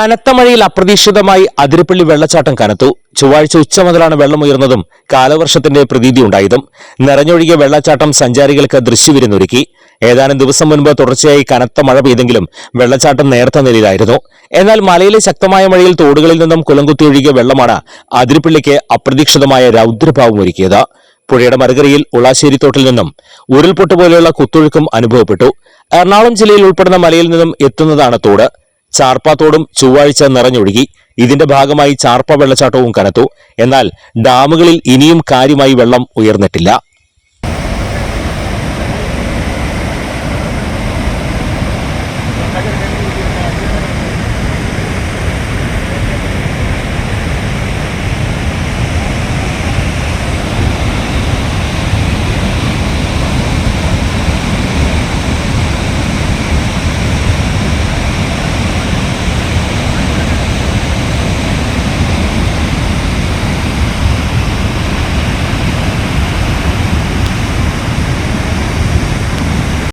കനത്ത മഴയിൽ അപ്രതീക്ഷിതമായി അതിരപ്പള്ളി വെള്ളച്ചാട്ടം കനത്തു. ചൊവ്വാഴ്ച ഉച്ച മുതലാണ് വെള്ളമുയർന്നതും കാലവർഷത്തിന്റെ പ്രതീതി ഉണ്ടായതും. നിറഞ്ഞൊഴുകിയ വെള്ളച്ചാട്ടം സഞ്ചാരികൾക്ക് ദൃശ്യവിരുന്നൊരുക്കി. ഏതാനും ദിവസം മുൻപ് തുടർച്ചയായി കനത്ത മഴ പെയ്തെങ്കിലും വെള്ളച്ചാട്ടം നേർത്ത നിലയിലായിരുന്നു. എന്നാൽ മലയിലെ ശക്തമായ മഴയിൽ തോടുകളിൽ നിന്നും കുലംകുത്തിയൊഴുകിയ വെള്ളമാണ് അതിരപ്പള്ളിക്ക് അപ്രതീക്ഷിതമായ രൗദ്രഭാവം ഒരുക്കിയത്. പുഴയുടെ മറുകരയിൽ ഉളാശ്ശേരി തോട്ടിൽ നിന്നും ഉരുൾപൊട്ട് പോലെയുള്ള കുത്തൊഴുക്കും അനുഭവപ്പെട്ടു. എറണാകുളം ജില്ലയിൽ ഉൾപ്പെടുന്ന മലയിൽ നിന്നും എത്തുന്നതാണ് തോട്. ചാർപ്പാത്തോടും ചൊവ്വാഴ്ച നിറഞ്ഞൊഴുകി. ഇതിന്റെ ഭാഗമായി ചാർപ്പ വെള്ളച്ചാട്ടവും കനത്തു. എന്നാൽ ഡാമുകളിൽ ഇനിയും കാര്യമായി വെള്ളം ഉയർന്നിട്ടില്ല.